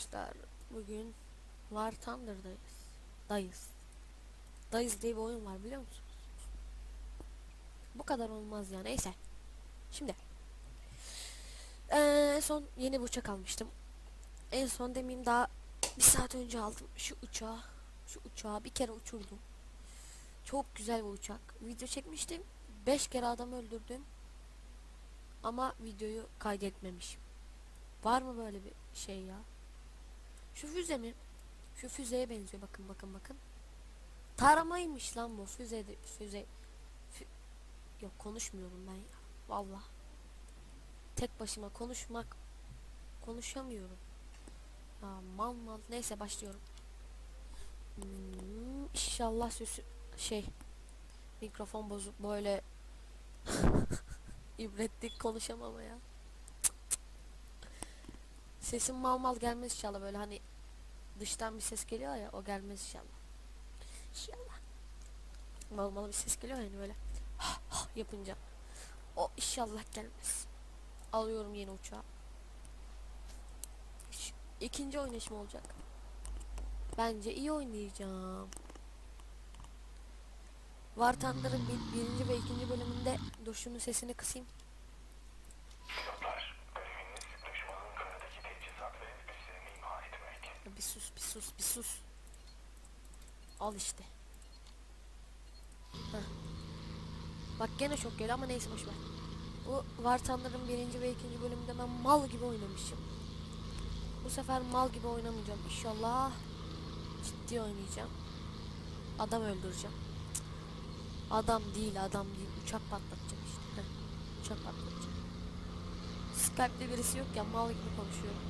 arkadaşlar. Bugün War Thunder'dayız. Dayız. Dayız diye bir oyun var biliyor musunuz? Bu kadar olmaz ya. Neyse. Şimdi. Ee, en son yeni bir uçak almıştım. En son demeyeyim daha bir saat önce aldım şu uçağı. Şu uçağı bir kere uçurdum. Çok güzel bir uçak. Video çekmiştim. 5 kere adam öldürdüm. Ama videoyu kaydetmemişim. Var mı böyle bir şey ya? Şu füze mi? Şu füzeye benziyor bakın bakın bakın. Taramaymış lan bu füze de, füze. Fü- Yok konuşmuyorum ben ya. Valla. Tek başıma konuşmak konuşamıyorum. Ya mal mal neyse başlıyorum. Hmm, inşallah sesi şey mikrofon bozuk böyle ibretlik konuşamam ya. Sesim mal mal gelmez inşallah böyle hani dıştan bir ses geliyor ya o gelmez inşallah. İnşallah. Mal mal bir ses geliyor yani böyle yapınca. O inşallah gelmez. Alıyorum yeni uçağı. İkinci oynayışım olacak. Bence iyi oynayacağım. War bir- birinci ve ikinci bölümünde dur şunun sesini kısayım. Bir sus bir sus bir sus. Al işte. Heh. Bak gene çok geliyor ama neyse boşver. Bu War Thunder'ın birinci ve ikinci bölümünde ben mal gibi oynamışım. Bu sefer mal gibi oynamayacağım inşallah. Ciddi oynayacağım. Adam öldüreceğim. Adam değil adam değil uçak patlatacağım işte. Heh. Uçak patlatacağım. Skype'de birisi yok ya mal gibi konuşuyorum.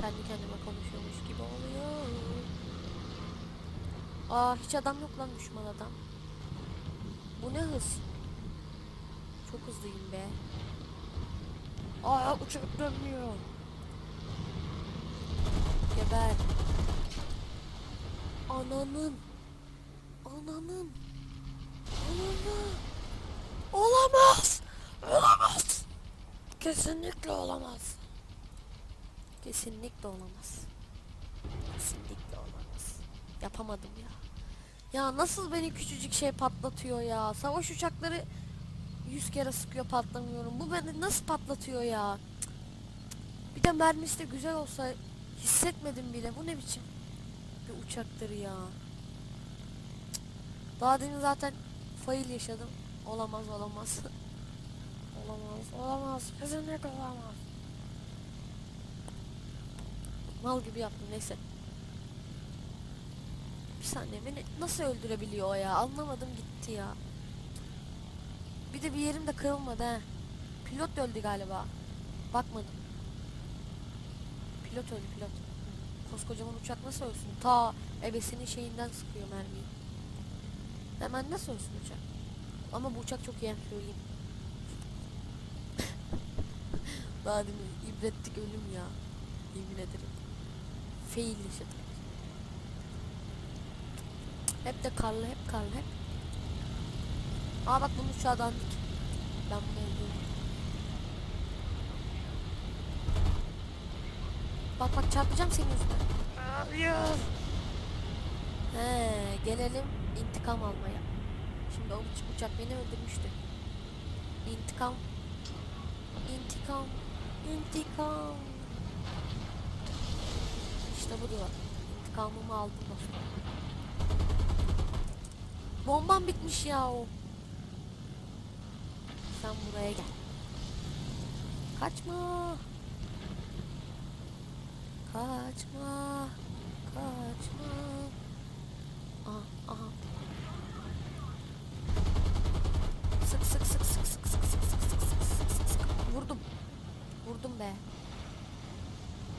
Kendi kendime konuşuyormuş gibi oluyor. Aa hiç adam yok lan düşman adam. Bu ne hız? Çok hızlıyım be. Aa uçak dönmüyor. Geber. Ananın. Ananın. Ananın. Olamaz. Olamaz. Kesinlikle olamaz. Kesinlikle olamaz. Kesinlikle olamaz. Yapamadım ya. Ya nasıl beni küçücük şey patlatıyor ya? Savaş uçakları yüz kere sıkıyor patlamıyorum. Bu beni nasıl patlatıyor ya? Bir de mermisi de güzel olsa hissetmedim bile. Bu ne biçim bir uçaktır ya? Daha demin zaten fail yaşadım. Olamaz olamaz. olamaz olamaz. Kesinlikle olamaz. Mal gibi yaptım neyse. Bir saniye beni nasıl öldürebiliyor o ya anlamadım gitti ya. Bir de bir yerim de kırılmadı he. Pilot öldü galiba. Bakmadım. Pilot öldü pilot. Koskocaman uçak nasıl ölsün? Ta ebesinin şeyinden sıkıyor mermiyi. Hemen nasıl ölsün uçak? Ama bu uçak çok iyi söyleyeyim. Daha demin ibretlik ölüm ya. Yemin ederim. Fail yaşadık. Hep de karlı hep karlı hep. Aa bak bunun uçağı dandik. Ben bunu öldürdüm. Bak bak çarpacağım senin yüzünden. Hayır. He, gelelim intikam almaya. Şimdi o uç- uçak beni öldürmüştü. İntikam. İntikam. İntikam. İşte bu diyor. İntikamımı aldım. Bombam bitmiş ya o. Sen buraya gel. Kaçma. Kaçma. Kaçma. Aha, aha. Sık sık sık sık sık sık sık sık sık sık sık sık. Vurdum. Vurdum be.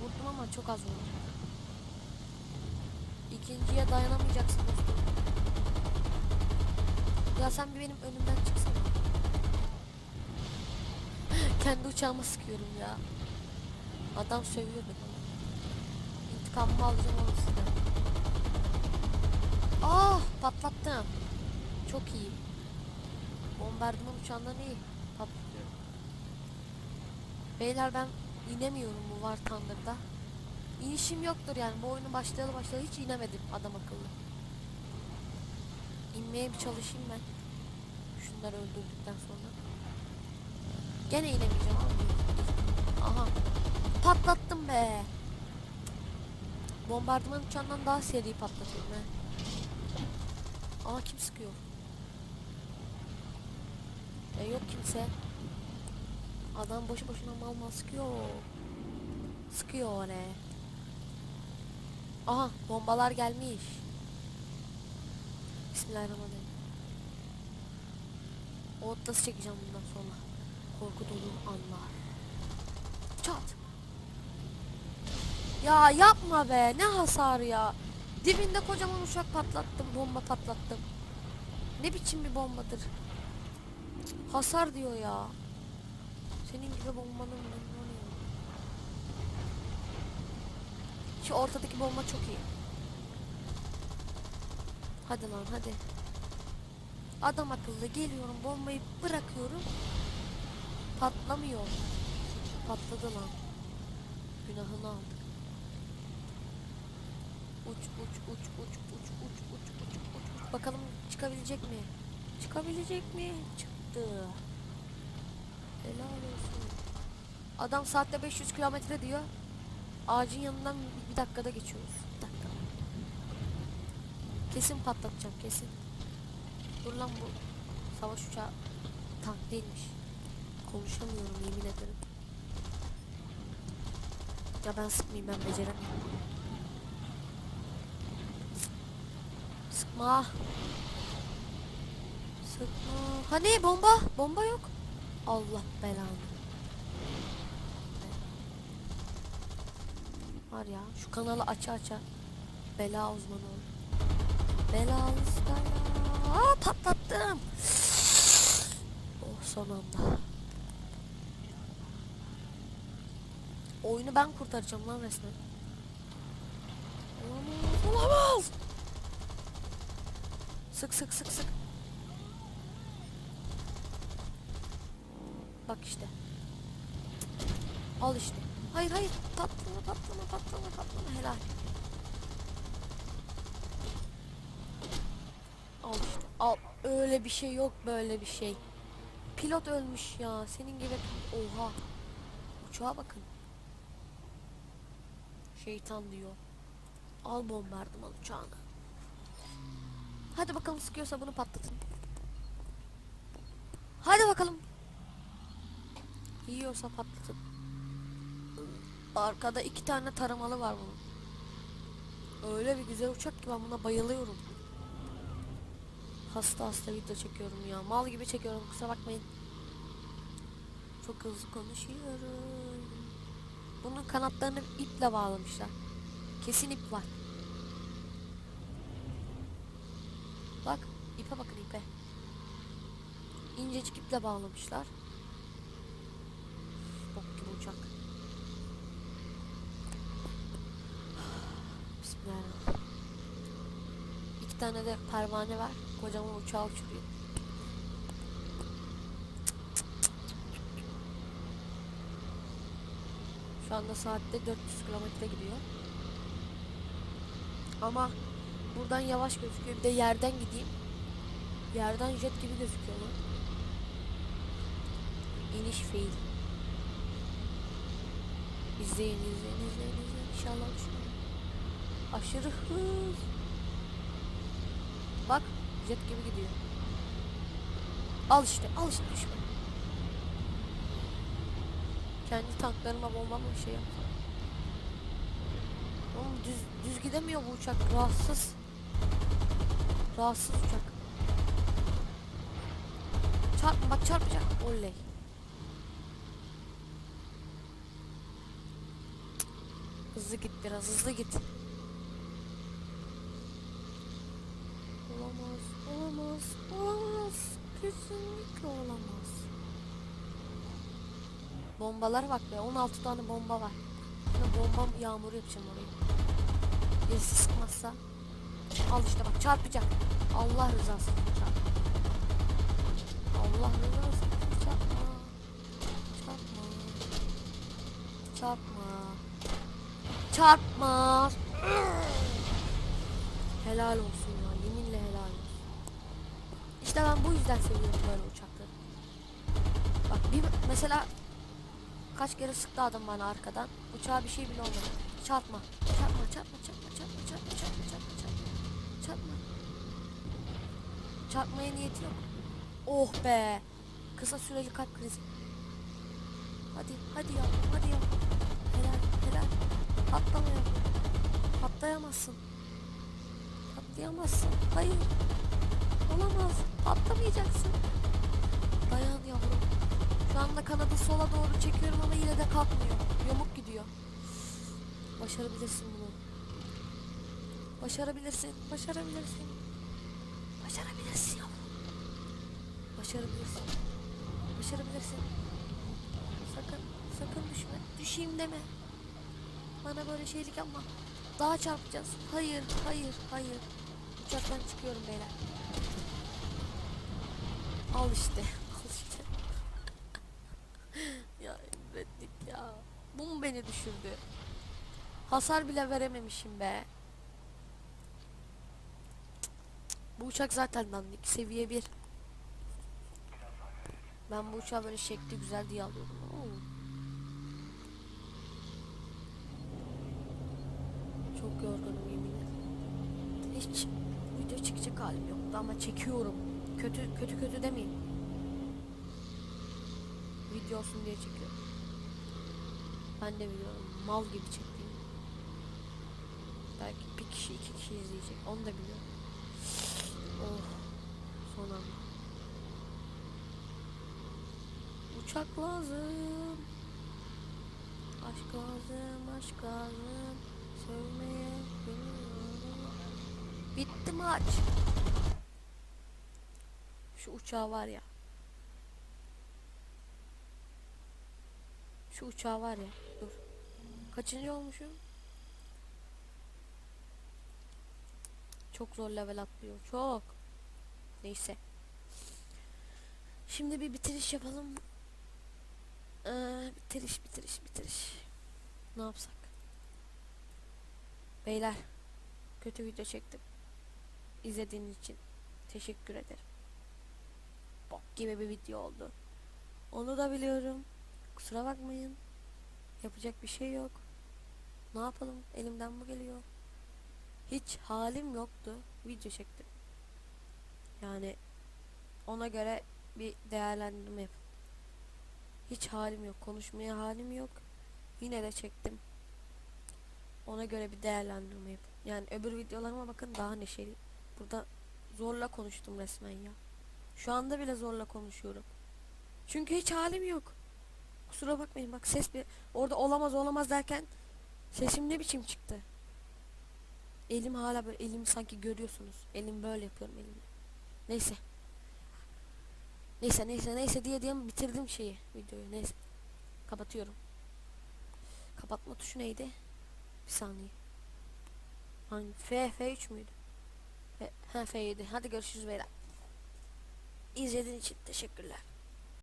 Vurdum ama çok az vurdum. İkinciye dayanamayacaksın dostum. Ya sen bir benim önümden çıksana. Kendi uçağıma sıkıyorum ya. Adam sövüyor beni. İntikamımı alacağım onu sizden. Ah patlattım. Çok iyi. Bombardıman uçağından iyi. Patlatıyorum. Beyler ben inemiyorum bu var Thunder'da. İnişim yoktur yani. Bu oyunu başlayalı başlayalı hiç inemedim adam akıllı. İnmeye bir çalışayım ben. Şunları öldürdükten sonra. Gene inemeyeceğim abi. Aha. Patlattım be. Bombardıman uçağından daha seri patlatıyorum he. Aa kim sıkıyor? E yok kimse. Adam boşu boşuna mal mal sıkıyor. Sıkıyor oraya. Aha bombalar gelmiş. Bismillahirrahmanirrahim. O nasıl çekeceğim bundan sonra? Korku dolu anlar. Çat. Ya yapma be ne hasar ya. Dibinde kocaman uçak patlattım bomba patlattım. Ne biçim bir bombadır. Hasar diyor ya. Senin gibi bombanın ne oluyor? Şu ortadaki bomba çok iyi. Hadi lan hadi. Adam akıllı geliyorum bombayı bırakıyorum. Patlamıyor. Patladı lan. Günahını aldık. Uç uç uç uç uç uç uç uç uç uç. Bakalım çıkabilecek mi? Çıkabilecek mi? Çıktı. Helal olsun. Adam saatte 500 kilometre diyor. Ağacın yanından bir dakikada geçiyoruz. Bir dakika. Kesin patlatacağım kesin. Dur lan bu savaş uçağı tank değilmiş. Konuşamıyorum yemin ederim. Ya ben sıkmayayım ben beceremiyorum. Sıkma. Sıkma. Hani bomba? Bomba yok. Allah belanı. Var ya şu kanalı aça aça bela uzmanı ol. Bela bela. Aa patlattım. Oh son anda. Oyunu ben kurtaracağım lan resmen. Olamaz, olamaz. Sık sık sık sık. Bak işte. Al işte. Hayır hayır. Patlama patlama patlama patlama. Helal. Al işte. Al. Öyle bir şey yok böyle bir şey. Pilot ölmüş ya. Senin gibi. Oha. Uçağa bakın. Şeytan diyor. Al bombardıman uçağını. Hadi bakalım sıkıyorsa bunu patlatın. Hadi bakalım. Yiyorsa patlatın. Arkada iki tane taramalı var bunun. Öyle bir güzel uçak ki ben buna bayılıyorum. Hasta hasta video çekiyorum ya. Mal gibi çekiyorum kusura bakmayın. Çok hızlı konuşuyorum. Bunun kanatlarını iple bağlamışlar. Kesin ip var. Bak ipe bakın ipe. İncecik iple bağlamışlar. Bok gibi uçak. Bismillahirrahmanirrahim. İki tane de pervane var. Kocaman uçağı uçuruyor. Şu anda saatte 400 kilometre gidiyor. Ama buradan yavaş gözüküyor. Bir de yerden gideyim. Yerden jet gibi gözüküyor lan. İniş fail. İzleyin izleyin izleyin izleyin. İnşallah düşmüyor. Aşırı hız. Bak jet gibi gidiyor. Al işte al işte düşme. Kendi tanklarıma bomba mı şey yaptım. Oğlum düz, düz gidemiyor bu uçak. Rahatsız. Rahatsız uçak. Çarpma bak çarpacak. Oley. Hızlı git biraz hızlı git. Olamaz, olamaz. Kesinlikle olamaz. Bombalar bak be 16 tane bomba var. Şimdi bomba yağmuru yapacağım orayı. Birisi sıkmazsa. Al işte bak çarpacak. Allah rızası için çarp. Allah rızası için çarpma. Çarpma. Çarpma. çarpmaz. Helal olsun ya. Yeminle helal olsun. İşte ben bu yüzden seviyorum böyle uçakları. Bak bir mesela kaç kere sıktı adam bana arkadan. Uçağa bir şey bile olmadı. Çarpma. Çarpma, çarpma, çarpma, çarpma, çarpma, çarpma, çarpma, çarpma. Çarpma. Çarpmaya niyeti yok. Oh be. Kısa süreli kalp krizi. Hadi, hadi ya, hadi ya. Helal, helal. Atlama ya. Atlayamazsın. Atlayamazsın. Hayır. Olamaz. Atlamayacaksın. Dayan yavrum. Şu anda kanadı sola doğru çekiyorum ama yine de kalkmıyor. Yamuk gidiyor. Başarabilirsin bunu. Başarabilirsin. Başarabilirsin. Başarabilirsin yavrum. Başarabilirsin. Başarabilirsin. Sakın, sakın düşme. Düşeyim deme. Bana böyle şeylik yapma. Daha çarpacağız. Hayır, hayır, hayır. Uçaktan çıkıyorum beyler. Al işte, al işte. ya ürettik ya. Bu mu beni düşürdü? Hasar bile verememişim be. Bu uçak zaten dandik. Seviye 1. Ben bu uçağı böyle şekli güzel diye alıyordum. Oo. Çok yorgunum yemin. Hiç video çekecek halim yoktu ama çekiyorum. Kötü kötü kötü demeyeyim. Video olsun diye çekiyorum. Ben de biliyorum mal gibi çektiğim. Belki bir kişi iki kişi izleyecek onu da biliyorum. Oh son anda. Uçak lazım. Aşk lazım, aşk lazım. Sevmeye. Bitti maç. Şu uçağı var ya. Şu uçağı var ya. Dur. Kaçıncı olmuşum? Çok zor level atlıyor. Çok. Neyse. Şimdi bir bitiriş yapalım. Ee, bitiriş bitiriş bitiriş. Ne yapsak? Beyler. Kötü video çektim. İzlediğiniz için teşekkür ederim. Bok gibi bir video oldu. Onu da biliyorum. Kusura bakmayın. Yapacak bir şey yok. Ne yapalım? Elimden bu geliyor. Hiç halim yoktu. Video çektim. Yani ona göre bir değerlendirme yapın. Hiç halim yok. Konuşmaya halim yok. Yine de çektim. Ona göre bir değerlendirme yapın. Yani öbür videolarıma bakın daha neşeli. Burada zorla konuştum resmen ya. Şu anda bile zorla konuşuyorum. Çünkü hiç halim yok. Kusura bakmayın bak ses bir orada olamaz olamaz derken sesim ne biçim çıktı. Elim hala böyle elimi sanki görüyorsunuz. Elim böyle yapıyorum elimle. Neyse. Neyse neyse neyse diye diye bitirdim şeyi videoyu neyse. Kapatıyorum. Kapatma tuşu neydi? Bir saniye. Hangi? F, F3 müydü? F, ha F7. Hadi görüşürüz beyler. İzlediğiniz için teşekkürler.